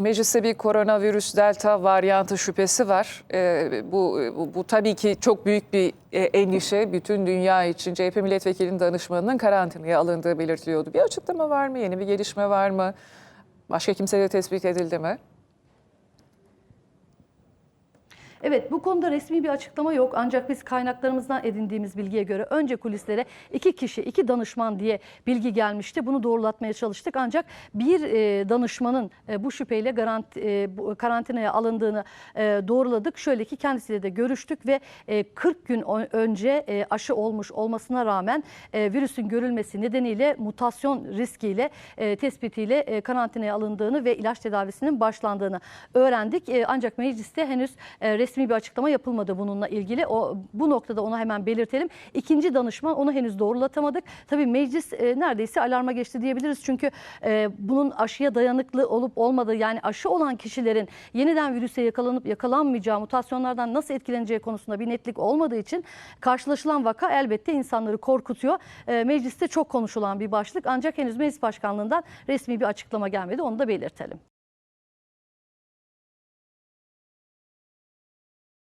Mecliste bir koronavirüs delta varyantı şüphesi var. Ee, bu, bu, bu tabii ki çok büyük bir e, endişe bütün dünya için. CHP milletvekilinin danışmanının karantinaya alındığı belirtiliyordu. Bir açıklama var mı? Yeni bir gelişme var mı? Başka kimse de tespit edildi mi? Evet bu konuda resmi bir açıklama yok ancak biz kaynaklarımızdan edindiğimiz bilgiye göre önce kulislere iki kişi, iki danışman diye bilgi gelmişti. Bunu doğrulatmaya çalıştık ancak bir e, danışmanın e, bu şüpheyle garanti, e, bu, karantinaya alındığını e, doğruladık. Şöyle ki kendisiyle de görüştük ve e, 40 gün önce e, aşı olmuş olmasına rağmen e, virüsün görülmesi nedeniyle mutasyon riskiyle e, tespitiyle e, karantinaya alındığını ve ilaç tedavisinin başlandığını öğrendik. E, ancak mecliste henüz e, resmi bir açıklama yapılmadı bununla ilgili. O bu noktada onu hemen belirtelim. İkinci danışman onu henüz doğrulatamadık. Tabii meclis e, neredeyse alarma geçti diyebiliriz. Çünkü e, bunun aşıya dayanıklı olup olmadığı yani aşı olan kişilerin yeniden virüse yakalanıp yakalanmayacağı mutasyonlardan nasıl etkileneceği konusunda bir netlik olmadığı için karşılaşılan vaka elbette insanları korkutuyor. E, mecliste çok konuşulan bir başlık ancak henüz meclis başkanlığından resmi bir açıklama gelmedi onu da belirtelim.